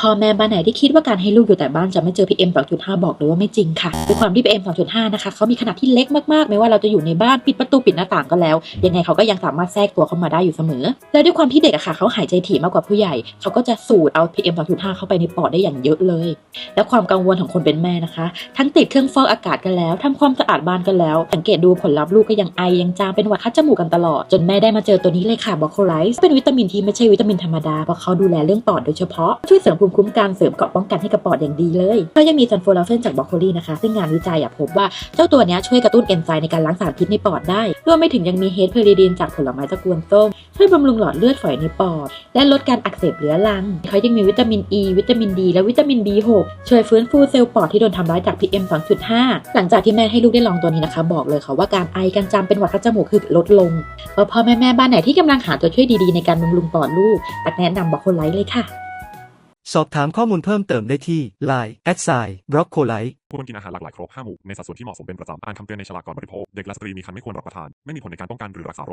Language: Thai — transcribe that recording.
พ่อแม่บ้านไหนที่คิดว่าการให้ลูกอยู่แต่บ้านจะไม่เจอ PM 2.5 บอกเลยว่าไม่จริงค่ะด้วยความที่ PM 2.5 นะคะเขามีขนาดที่เล็กมากๆ ไม่ว่าเราจะอยู่ในบ้านปิดประตูปิดหน้าต่างก็แล้ว ยังไงเขาก็ยังสามารถแทรกตัวเข้ามาได้อยู่เสมอ และด้วยความที่เด็กอะค่ะเขาหายใจถี่มากกว่าผู้ใหญ่ เขาก็จะสูดเอา PM 2.5 เข้าไปในปอดได้อย่างเยอะเลย และความกังวลของคนเป็นแม่นะคะ ทั้งติดเครื่องฟอกอากาศกันแล้วทำความสะอาดบ้านกันแล้ว สังเกตดูผลลัพธ์ลูกก็ยังไอยังจามเป็นหวัดคัดจมูกกันตลอดจนแม่ได้มาเจอตัวนี้เลยค่ะบอโคไลซ์เป็นวิตามินที่ไม่ใช่วิตามินธรรมดาเพราะเขาดูแลเรื่องปอดโดยเฉพาะช่วยเสริมภูมิคุ้มกันเสริมเกราะป้องกันให้กับปอดอย่างดีเลยก็ยังมีซันโฟลาเฟนจากบรอกโคลีนะคะซึ่งงานวิจัยอะพบว่าเจ้าตัวนี้ช่วยกระตุ้นเอนไซม์ในการล้างสารพิษในปอดได้รวมไปถึงยังมีเฮดเพอริดีนจากผลไม้ตระกูลส้มช่วยบำรุงหลอดเลือดฝอยในปอด และลดการอักเสบเรื้อรังเขายังมีวิตามิน E วิตามิน D และวิตามิน B6 ช่วยฟื้นฟูเซลล์ปอดที่โดนทำร้ายจาก PM 2.5 หลังจากที่แม่ให้ลูกได้ลองตัวนี้นะคะ บอกเลยค่ะว่าการไอการจามเป็นหวัดคัดจมูกคือลดลงเพราะพ่อแม่แม่บ้านไหนที่กำลังหาตัวช่วยดีๆในการบำรุงปอดลูกตักแนะนำบอกคนไลท์เลยค่ะ สอบถามข้อมูลเพิ่มเติมได้ที่ Line แอดไซบล็อกโคไลควรกินอาหารหลากหลายครบ5หมู่ในสัดส่วนที่เหมาะสมเป็นประจำ อ่านคำเตือนในฉลากก่อนบริโภค เด็กและสตรีมีครรภ์ไม่ควรรับประทาน ไม่มีผลในการป้องกันหรือรักษาโรค